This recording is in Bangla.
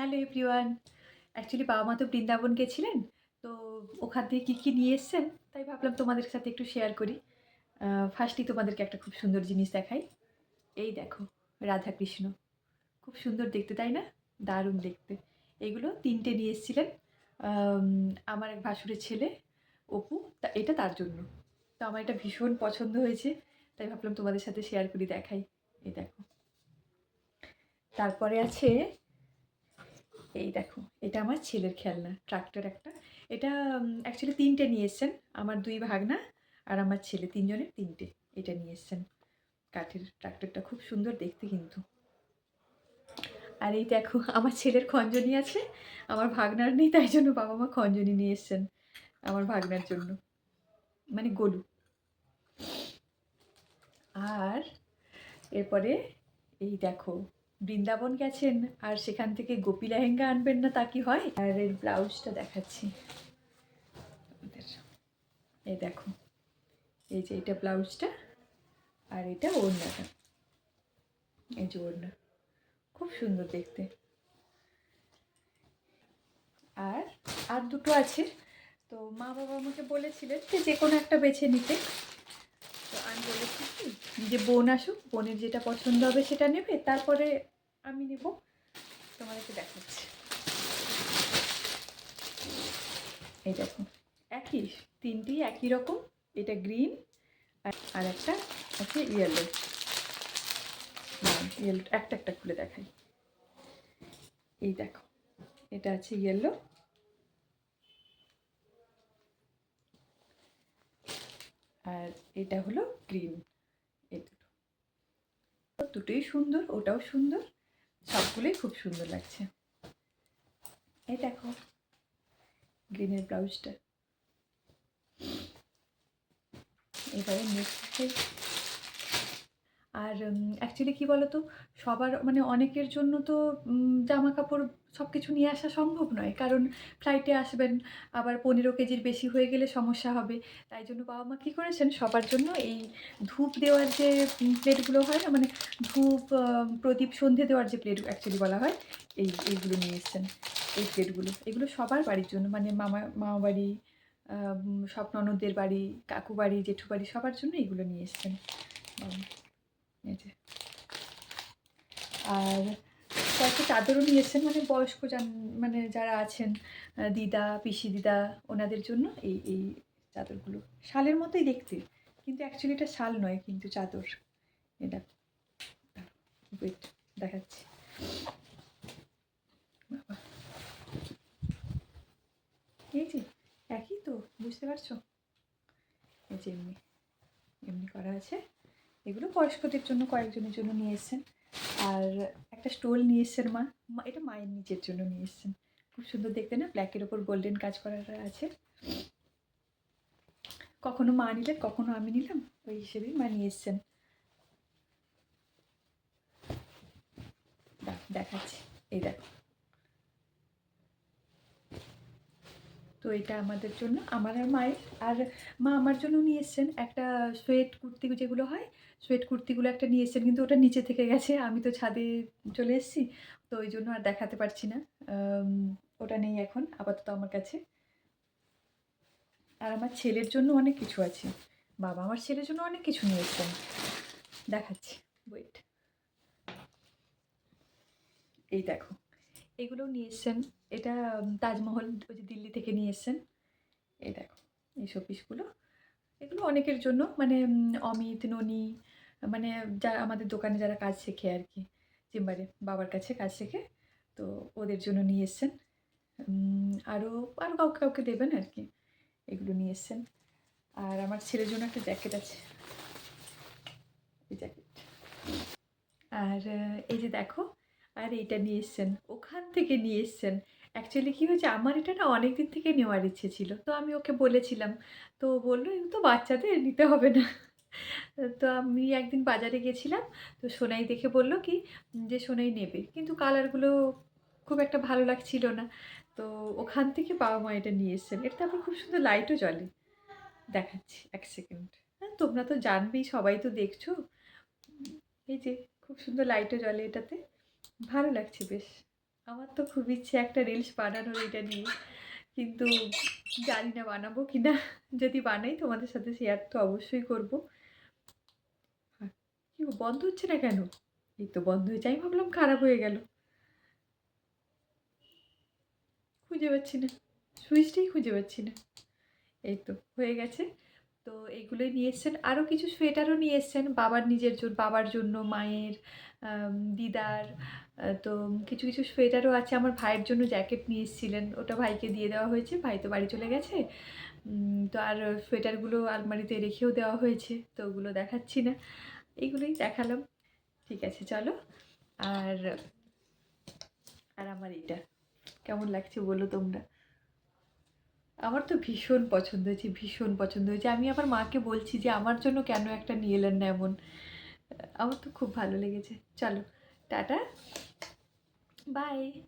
Hello everyone. অ্যাকচুয়ালি বাবা মা তো বৃন্দাবন গেছিলেন, তো ওখান থেকে কী কী নিয়ে এসছেন? তাই ভাবলাম তোমাদের সাথে একটু শেয়ার করি। ফার্স্টই তোমাদেরকে একটা খুব সুন্দর জিনিস দেখাই। এই দেখো রাধা কৃষ্ণ খুব সুন্দর দেখতে, তাই না? দারুণ দেখতে। এগুলো তিনটে নিয়ে এসেছিলেন। আমার এক ভাসুরের ছেলে, অপু, তা এটা তার জন্য। তো আমার এটা ভীষণ পছন্দ হয়েছে, তাই ভাবলাম তোমাদের সাথে শেয়ার করি, দেখাই। এই দেখো। তারপরে আছে এই দেখো, এটা আমার ছেলের খেলনা ট্রাক্টর একটা। এটা অ্যাকচুয়ালি তিনটে নিয়ে এসছেন, আমার দুই ভাগনা আর আমার ছেলে, তিনজনের তিনটে এটা নিয়ে এসছেন। কাঠের ট্রাক্টরটা খুব সুন্দর দেখতে কিন্তু। আর এই দেখো, আমার ছেলের খঞ্জনি আছে, আমার ভাগনার নেই, তাই জন্য বাবা মা খঞ্জনি নিয়ে এসছেন আমার ভাগনার জন্য। মানে গলু। আর এরপরে এই দেখো বৃন্দাবন গেছেন আর সেখান থেকে গোপী লেহেঙ্গা আনবেন না তা কি হয়? আর এর ব্লাউজটা দেখাচ্ছি। এই দেখো, এই যে এটা ব্লাউজটা আর এটা ওড়নাটা। এই যে ওড়না, খুব সুন্দর দেখতে। আর আর দুটো আছে। তো মা বাবা আমাকে বলেছিলেন যে যে কোনো একটা বেছে নিতে। আমি বলেছি কি, যে বোন আসুক, বোনের যেটা পছন্দ হবে সেটা নেবে, তারপরে আমি নেব। তোমাদেরকে দেখাচ্ছি। এই দেখো, একই, তিনটি একই রকম, এটা গ্রিন আর একটা আছে ইয়েলো ইয়েলো একটা একটা খুলে দেখাই। এই দেখো, এটা আছে ইয়েলো আর এটা হলো গ্রিন এই দুটো। দুটোই সুন্দর, ওটাও সুন্দর, সবগুলোই খুব সুন্দর লাগছে। এই দেখো গ্রিনের ব্লাউজটা এবারে নেক্সট আর অ্যাকচুয়ালি কী বলো তো সবার মানে অনেকের জন্য তো জামা কাপড় সব কিছু নিয়ে আসা সম্ভব নয়। কারণ ফ্লাইটে আসবেন, আবার পনেরো কেজির বেশি হয়ে গেলে সমস্যা হবে। তাই জন্য বাবা মা কী করেছেন? সবার জন্য এই ধূপ দেওয়ার যে প্লেটগুলো হয় না? মানে ধূপ প্রদীপ সন্ধে দেওয়ার যে প্লেট অ্যাকচুয়ালি বলা হয়, এই, এইগুলো নিয়ে এসছেন। এই প্লেটগুলো। এগুলো সবার বাড়ির জন্য। মানে মামা মামা বাড়ি সব ননদদের বাড়ি, কাকু বাড়ি, জেঠু বাড়ি সবার জন্য এগুলো নিয়ে এসছেন। এই যে। আর কয়েকটা চাদরও নিয়ে এসছেন মানে বয়স্ক যান মানে যারা আছেন দিদা, পিসি দিদা, ওনাদের জন্য এই এই চাদরগুলো। শালের মতোই দেখতে, কিন্তু অ্যাকচুয়ালি এটা শাল নয়, কিন্তু চাদর। এটা ওয়েট দেখাচ্ছি। বাবা। এই যে, একই তো, বুঝতে পারছ? এই যে এমনি এমনি করা আছে। এগুলো বয়স্কদের জন্য কয়েকজনের জন্য নিয়ে এসেছেন আর একটা স্টোল নিয়ে এসছেন মা, এটা মায়ের নিজের জন্য নিয়ে এসছেন খুব সুন্দর দেখতে না? ব্ল্যাকের ওপর গোল্ডেন কাজ করা আছে। কখনো মা নিলেন, কখনো আমি নিলাম। ওই হিসেবেই মা নিয়ে এসছেন দেখাচ্ছি। এই দেখো। তো এটা আমাদের জন্য, আমার আর মায়ের, আর মা আমার জন্য নিয়ে এসছেন একটা সোয়েট কুর্তি যেগুলো হয় সোয়েট কুর্তিগুলো একটা নিয়ে এসছেন, কিন্তু ওটা নিচে থেকে গেছে, আমি তো ছাদে চলে এসেছি, তো ওই জন্য আর দেখাতে পারছি না ওটা নেই এখন, আপাতত আমার কাছে। আর আমার ছেলের জন্য অনেক কিছু আছে, বাবা আমার ছেলের জন্য অনেক কিছু নিয়ে এসছেন, দেখাচ্ছি ওয়েট এই দেখো। এগুলো নিয়ে এসছেন। এটা তাজমহল ওই যে দিল্লি থেকে নিয়ে এসছেন। এই দেখো, এই শোপিসগুলো। এগুলো অনেকের জন্য মানে অমিত, ননি মানে যারা আমাদের দোকানে যারা কাজ শেখে আর কি, চেম্বারে, বাবার কাছে কাজ শেখে, তো ওদের জন্য নিয়ে এসছেন। আরও আরও কাউকে কাউকে দেবেন আর কি, এগুলো নিয়ে এসছেন। আর আমার ছেলের জন্য একটা জ্যাকেট আছে। এই জ্যাকেট। আর এই যে দেখো আর এইটা নিয়ে এসছেন। ওখান থেকে নিয়ে এসছেন। অ্যাকচুয়ালি কী হয়েছে, আমার এটা না অনেক দিন থেকে নেওয়ার ইচ্ছে ছিল। তো আমি ওকে বলেছিলাম। তো বলল তো বাচ্চাদের, নিতে হবে না। তো আমি একদিন বাজারে গেছিলাম। তো সোনাই দেখে বলল কি যে সোনাই নেবে। কিন্তু কালারগুলো খুব একটা ভালো লাগছিল না। তো ওখান থেকে বাবা মা এটা নিয়ে এসছেন। এটা আবার খুব সুন্দর লাইটও জ্বলে। দেখাচ্ছি, এক সেকেন্ড হ্যাঁ তোমরা তো জানবেই, সবাই তো দেখছ। এই যে, খুব সুন্দর লাইটও জ্বলে এটাতে। ভালো লাগছে বেশ। আমার তো খুব ইচ্ছে একটা রিলস বানানোর এটা নিয়ে। কিন্তু জানি না বানাবো কি না যদি বানাই তোমাদের সাথে শেয়ার তো অবশ্যই করব। কি বন্ধ হচ্ছে না কেন? এই তো বন্ধ হয়েছে। আমি ভাবলাম খারাপ হয়ে গেল। খুঁজে পাচ্ছি না। সুইচটাই খুঁজে পাচ্ছি না। এই তো হয়ে গেছে। তো এইগুলোই নিয়ে এসছেন। আরও কিছু সোয়েটারও নিয়ে এসছেন। বাবার নিজের জন্য, বাবার জন্য, মায়ের দিদার তো কিছু কিছু সোয়েটারও আছে। আমার ভাইয়ের জন্য জ্যাকেট নিয়ে এসেছিলেন। ওটা ভাইকে দিয়ে দেওয়া হয়েছে। ভাই তো বাড়ি চলে গেছে। তো আর সোয়েটারগুলো আলমারিতে রেখেও দেওয়া হয়েছে। তো ওগুলো দেখাচ্ছি না। এইগুলোই দেখালাম। ঠিক আছে, চলো। আর আর আমার এটা কেমন লাগছে বলো তোমরা? আমার তো ভীষণ পছন্দ হয়েছে, ভীষণ পছন্দ হয়েছে। আমি আবার মাকে বলছি যে, আমার জন্য কেন একটা নিয়ে এলেন না এমন আমার তো খুব ভালো লেগেছে। চলো, টাটা। Bye.